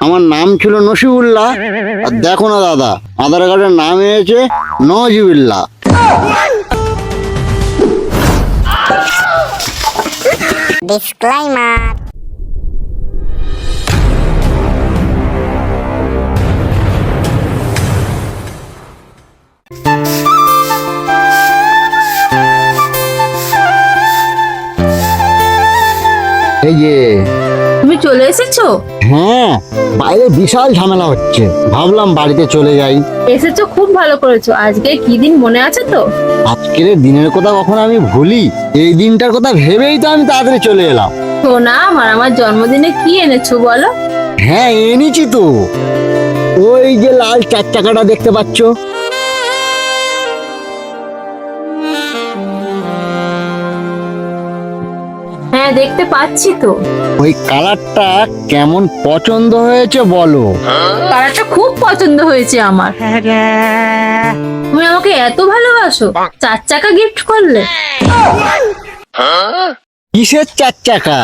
আমার নাম ছিল নসিবুল্লাহ আর দেখো না দাদা আধার কার্ডের নাম হয়েছে নজিবুল্লাহ. এই যে তুমি চলে এসেছ? হ্যাঁ বাইরে বিশাল ঝামেলা হচ্ছে। ভাবলাম বাড়িতে চলে যাই। এসেছ খুব ভালো করেছ। আজকে কি দিন মনে আছে তো? আজকের দিনের কথা কখন আমি ভুলি। এই দিনটার কথা ভেবেই তো আমি তাড়াতাড়ি চলে এলাম। সোনা আমার আমার জন্মদিনে কি এনেছো বলো? হ্যাঁ এনেছি তো। ওই যে লাল চার চাকাটা দেখতে পাচ্ছ? হ্যাঁ দেখতে পাচ্ছি তো। ওই কালারটা কেমন পছন্দ হয়েছে বলো? কালারটা খুব পছন্দ হয়েছে আমার। তুমি আমাকে এত ভালোবাসো? চার চাকা গিফট করলে? কিসের চার চাকা?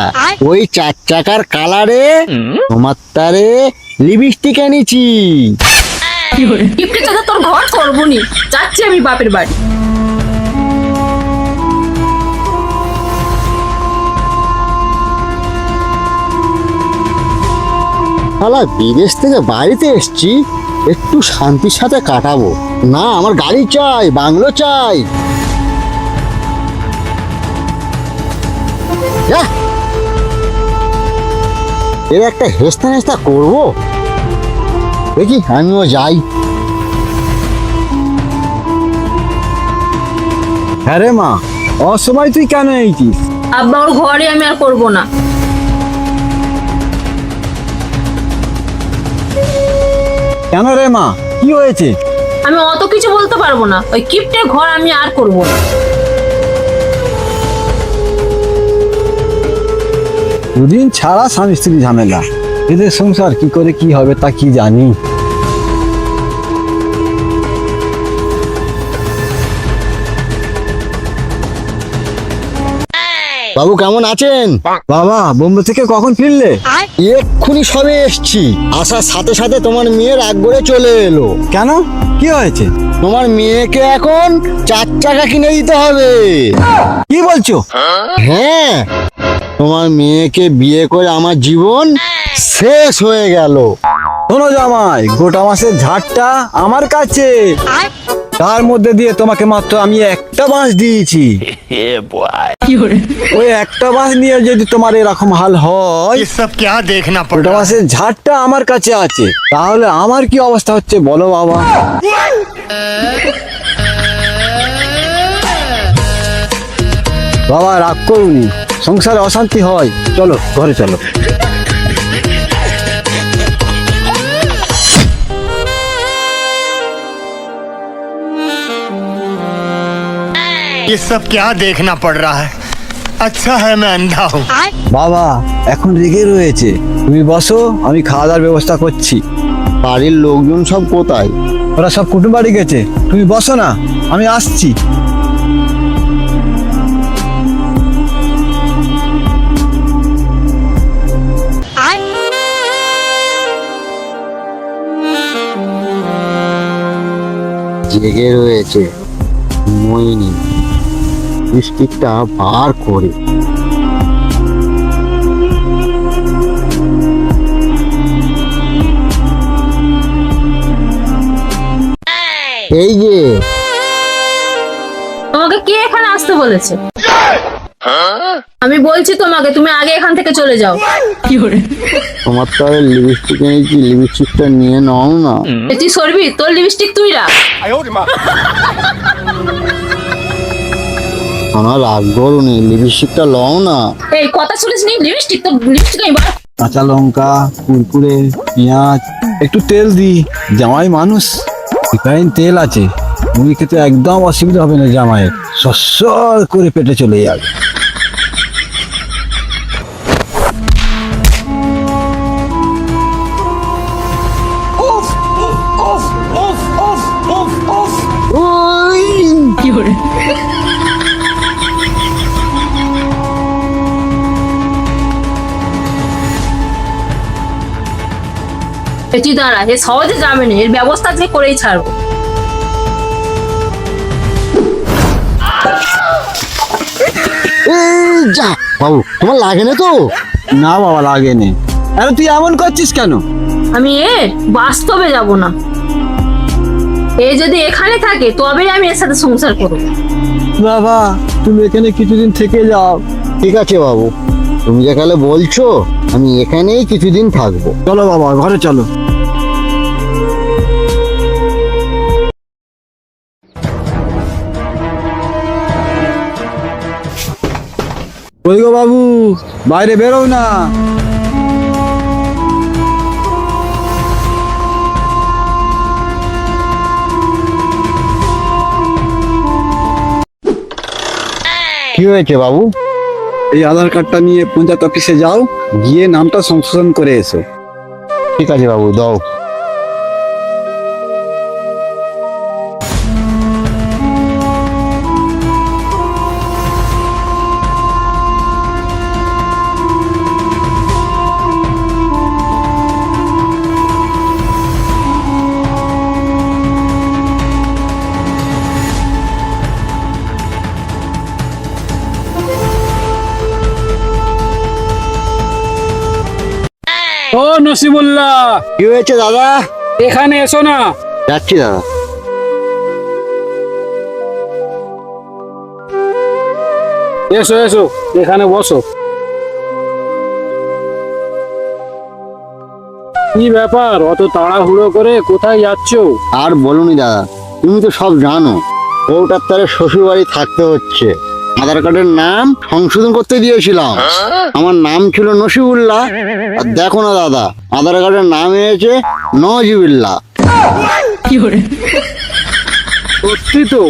ওই চার চাকার কালারে তোমার তারে লিপস্টিক এনেছি। গিফটের চাকা তোর ঘর করব নি। যাচ্ছি আমি বাপের বাড়ি। শালা, বিদেশ থেকে বাড়িতে এসছি, একটু শান্তির সাথে কাটাবো। না, আমার গাড়ি চাই, বাংলো চাই। এর একটা হেস্তা হেস্তা করব? দেখি, আমিও যাই। হ্যাঁ রে মা, অসময় তুই কেন এইছিস আব্বা, ওর ঘরে আমি আর করব না। কেন রে মা? কি হয়েছে? আমি অত কিছু বলতে পারব না। ওই কিপটে ঘর আমি আর করব না। দুদিন ছাড়া স্বামী স্ত্রী ঝামেলা। এদের সংসার কি করে কি হবে তা কি জানি? বাবু কেমন আছেন? বাবা বোম্বে থেকে কখন ফিরলে? এক্ষুনি সবে এসছি। আসার সাথে সাথে তোমার মেয়ের রাগ করে চলে এলো। কেন? কি হয়েছে? তোমার মেয়েকে এখন চার চাকা কিনে দিতে হবে। কি বলছো? হ্যাঁ তোমার মেয়েকে বিয়ে করে আমার জীবন শেষ হয়ে গেল। শোনো জামাই গোটা মাসের ঝাড়টা আমার কাছে। তার মধ্যে দিয়ে তোমাকে মাত্র আমি একটা বাস দিয়েছি। ওই একটা বাস নিয়ে যদি তোমার এরকম হাল হয় সব কে দেখনা ওটা বাসের ঝাড়টা আমার কাছে আছে। তাহলে আমার কি অবস্থা হচ্ছে বলো বাবা? বাবা রাগ করুন সংসারে অশান্তি হয়। চলো ঘরে চলো। ये सब क्या देखना पड़ रहा है अच्छा है मैं अंधा हूँ বাবা এখন রেগে রয়েছে তুমি বসো আমি খাওয়া দাওয়ার ব্যবস্থা করছি বাড়ির লোকজন সব কোথায় ওরা সব কুটুম বাড়ি গেছে তুমি বসো না আমি আসছি জেগে রয়েছে মইনি লিপস্টিকটা বার করে। এই যে। তোমাকে কে এখানে আসতে বলেছে? আমি বলছি তোমাকে তুমি আগে এখান থেকে চলে যাও। তোমার তো আর লিপস্টিক এনেছি লিপস্টিকটা নিয়ে নাও না। এ তুই সরবি তোর লিপস্টিক তুই রাখ। আমার রাগ নেই লিপস্টিকটা লও না। এই কথা শুনিস নি? লিপস্টিক তো লিপস্টিক আমি বার কাঁচা লঙ্কা কুরকুরে পেঁয়াজ একটু তেল দি জামাই মানুষ রিফাইন তেল আছে। মুড়ি খেতে একদম অসুবিধা হবে না জামাইয়ের। সস্বর করে পেটে চলে যাবে। এ তুই দাঁড়া এ সহজে যাবে না এর ব্যবস্থা যে করেই ছাড়বো। এই যা বাবু তোমার লাগে না তো? না বাবা লাগেনি। আরে তুই এমন করছিস কেন? আমি এ বাস্তবে যাব না। এ যদি এখানে থাকে তবেই আমি এর সাথে সংসার করব। বাবা তুমি এখানে কিছুদিন থেকে যাও। ঠিক আছে বাবু। তুমি যে যেখানে বলছো আমি এখানেই কিছুদিন থাকব। চলো বাবা ঘরে চলো। ওই গো বাবু বাইরে বেরো না। কি হয়েছে বাবু? এই আধার কার্ডটা নিয়ে পঞ্চায়েত অফিসে যাও, গিয়ে নামটা সংশোধন করে এসো। ঠিক আছে বাবু, দাও। ও নসিবুল্লাহ। কি হয়েছে দাদা? এখানে এসো না। যাচ্ছি দাদা। এসো এসো এখানে বসো। কি ব্যাপার অত তাড়াহুড়ো করে কোথায় যাচ্ছো? আর বলুনি দাদা তুমি তো সব জানো। ওটার তারে শ্বশুর বাড়ি থাকতে হচ্ছে। আধার কার্ডের নাম সংশোধন করতে দিয়েছিলাম। আমার নাম ছিল নসিবুল্লাহ। আর দেখো না দাদা আধার কার্ডের নাম হয়েছে নজিবুল্লাহ সত্যি তো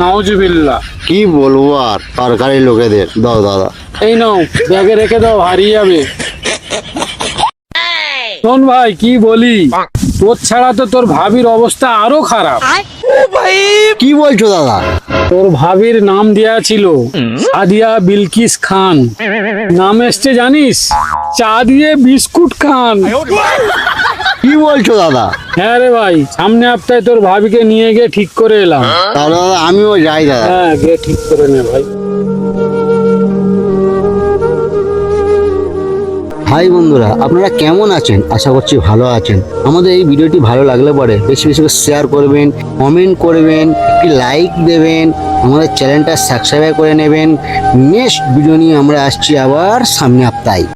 নাওজুবিল্লাহ কি বলব আর সরকারি লোকেদের। দাও দাদা। এই নাও ব্যাগে রেখে দাও হারিয়ে যাবে। শোন ভাই কি বলি? তোর ছাড়া তো তোর ভাবির অবস্থা আরও খারাপ। কি বলছো দাদা? তোর ভাবির নাম দেয়া ছিল সাদিয়া বিলকিস খান। নাম এসছে জানিস? চা দিয়ে বিস্কুট খান। কি বলছো দাদা? হ্যাঁ রে ভাই সামনে সপ্তাহে তোর ভাবিকে নিয়ে গিয়ে ঠিক করে এলাম। তাহলে দাদা আমিও যাই দাদা। হ্যাঁ গিয়ে ঠিক করে নে ভাই। হাই বন্ধুরা, আপনারা কেমন আছেন? আশা করছি ভালো আছেন। আমাদের এই ভিডিওটি ভালো লাগলে পরে বেশি বেশি করে শেয়ার করবেন কমেন্ট করবেন, একটি লাইক দেবেন, আমাদের চ্যানেলটা সাবস্ক্রাইব করে নেবেন। নেক্সট ভিডিও নিয়ে আমরা আসছি আবার সামনে সপ্তাহে